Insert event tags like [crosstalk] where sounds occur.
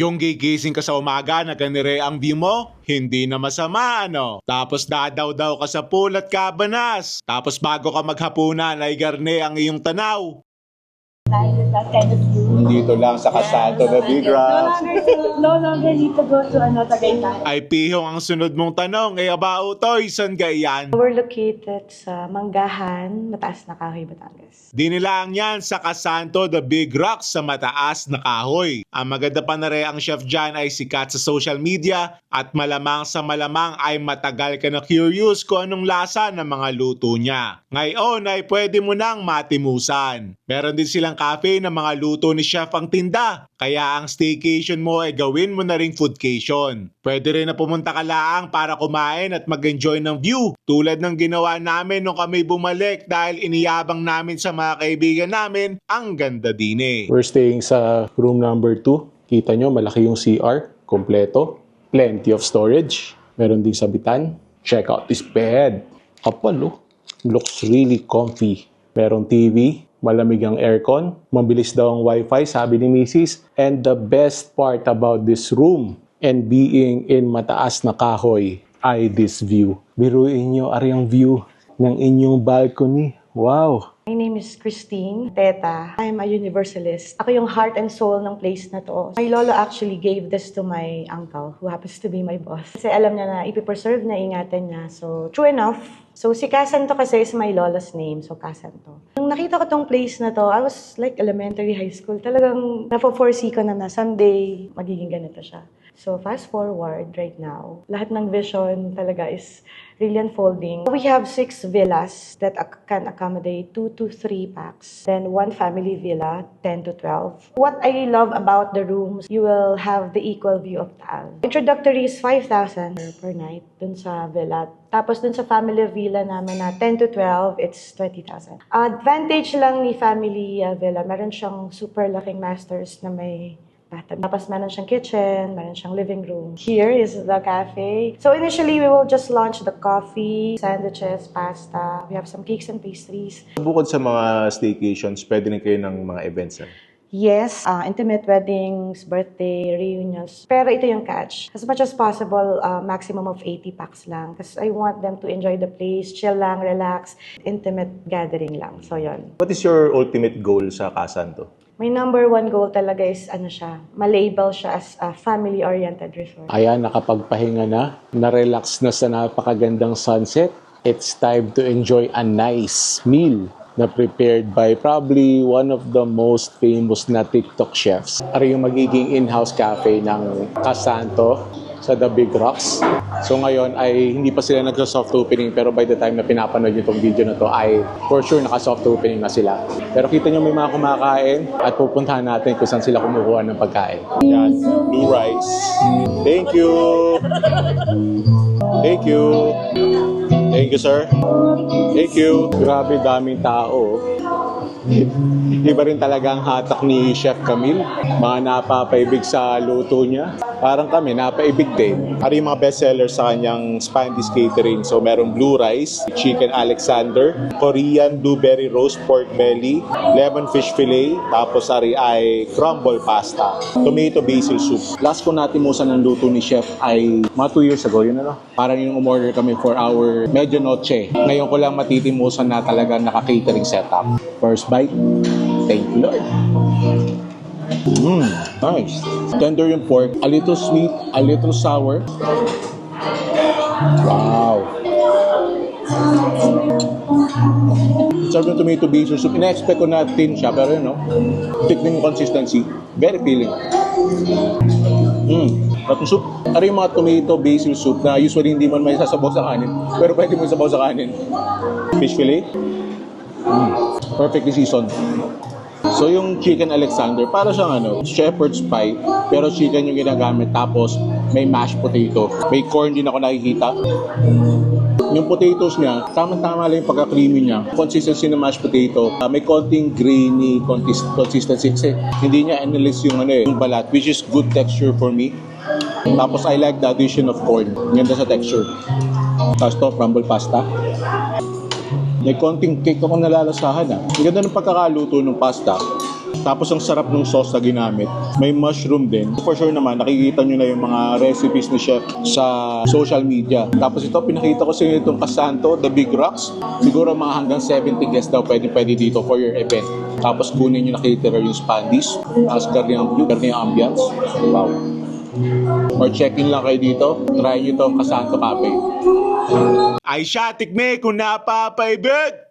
Yung gigising ka sa umaga na ganire ang view mo, hindi na masama ano. Tapos dadaw daw ka sa pool at kabanas. Tapos bago ka maghapunan ay garne ang iyong tanaw. That kind of view. Dito lang sa Casanto na Big to, no longer need to go to ano, Tagaytay. Ay pihong ang sunod mong tanong, eh abao toy, san gayan? We're located sa Manggahan, Mataas na Kahoy, Batangas. Dinilaan yan sa Casanto the Big Rocks sa mataas na kahoy. Ang maganda pa na rin ang chef dyan ay sikat sa social media at malamang sa malamang ay matagal ka na curious kung anong lasa ng mga luto niya. Ngayon ay pwede mo nang matimusan. Meron din silang cafe na mga luto ni chef ang tinda. Kaya ang staycation mo ay gawin mo na ring foodcation. Pwede rin na pumunta ka laang para kumain at mag-enjoy ng view. Tulad ng ginawa namin nung kami bumalik dahil iniyabang namin sa mga kaibigan namin ang ganda din eh. We're staying sa room number 2. Kita nyo, malaki yung CR, kompleto. Plenty of storage. Meron ding sabitan. Check out this bed. Kapal, oh. Looks really comfy. Merong TV, malamig ang aircon, mabilis daw ang wifi, sabi ni Mrs. And the best part about this room and being in mataas na kahoy ay this view. Biruin nyo, ari ang view ng inyong balcony. Wow! My name is Christine Teta. I'm a universalist. Ako yung heart and soul ng place na to. My lolo actually gave this to my uncle, who happens to be my boss. Kasi alam niya na ipipreserve na ingatan niya. So, true enough. So, si Kasanto kasi is my lolo's name. So, Kasanto. Nung nakita ko tong place na to, I was like elementary high school. Talagang napo-foresee ko na na someday magiging ganito siya. So, fast forward right now, lahat ng vision talaga is really unfolding. We have six villas that can accommodate two to three packs. Then one family villa, 10 to 12. What I love about the rooms, you will have the equal view of Taal. Introductory is 5,000 per, per night dun sa villa. Tapos dun sa family villa namin na 10 to 12, it's 20,000. Advantage lang ni family uh, villa, meron siyang super laking masters na may bathtub. Tapos meron siyang kitchen, meron siyang living room. Here is the cafe. So initially, we will just launch the coffee, sandwiches, pasta. We have some cakes and pastries. Bukod sa mga staycations, pwede rin kayo ng mga events. ah. Yes, uh, intimate weddings, birthday, reunions. Pero ito yung catch. As much as possible, uh, maximum of 80 packs lang. Because I want them to enjoy the place, chill lang, relax, intimate gathering lang. So yon. What is your ultimate goal sa Kasanto? My number one goal talaga is ano siya, malabel siya as a family-oriented resort. Ayan, nakapagpahinga na, na-relax na sa napakagandang sunset. It's time to enjoy a nice meal na prepared by probably one of the most famous na TikTok chefs. Ari yung magiging in-house cafe ng Casanto sa The Big Rocks. So ngayon ay hindi pa sila nagsa-soft opening pero by the time na pinapanood nyo itong video na to ay for sure naka-soft opening na sila. Pero kita nyo may mga kumakain at pupuntahan natin kung saan sila kumukuha ng pagkain. Yan, blue rice. Thank you. Thank you. Thank you, sir. Thank you. Grabe daming tao. [laughs] Iba rin talaga ang hatak ni Chef Camille. Mga napapaibig sa luto niya. Parang kami, napaibig din. Ari yung mga bestsellers sa kanyang Spanish catering. So, meron blue rice, chicken Alexander, Korean blueberry roast pork belly, lemon fish fillet, tapos ari ay crumble pasta, tomato basil soup. Last ko natin musa ng luto ni Chef ay mga 2 years ago, yun ano? Parang yung umorder kami for our medyo noche. Ngayon ko lang matitimusan na talaga naka-catering setup. First bite, thank you Lord. Mmm, nice. Tender yung pork, a little sweet, a little sour. Wow. Sarap ng tomato basil soup. Ina-expect ko na thin siya, pero yun, no? Yung consistency. Very filling. Mm. At soup, ano yung mga tomato basil soup na usually hindi man may sasabaw sa kanin, pero pwede mo sabaw sa kanin. Fish fillet. Mm. Perfectly seasoned. So yung chicken Alexander, para siyang ano, shepherd's pie, pero chicken yung ginagamit, tapos may mashed potato. May corn din ako nakikita. Yung potatoes niya, tama-tama lang yung pagka-creamy niya. Consistency ng mashed potato, ah, may konting grainy consist- consistency kasi hindi niya analyze yung ano eh, yung balat, which is good texture for me. Tapos I like the addition of corn. Ganda sa texture. Tapos to, crumble pasta. May konting cake ako nalalasahan ah. Ang ganda ng pagkakaluto ng pasta. Tapos ang sarap ng sauce na ginamit. May mushroom din. For sure naman, nakikita nyo na yung mga recipes ni Chef sa social media. Tapos ito, pinakita ko sa inyo itong Kasanto, The Big Rocks. Siguro mga hanggang 70 guests daw pwede pwede dito for your event. Tapos kunin nyo na caterer yung spandies. Tapos garni ang view, garni ang ambience. Wow. Or check-in lang kayo dito. Try nyo itong Kasanto Cafe. Ay siya, tikme kung napapaibig!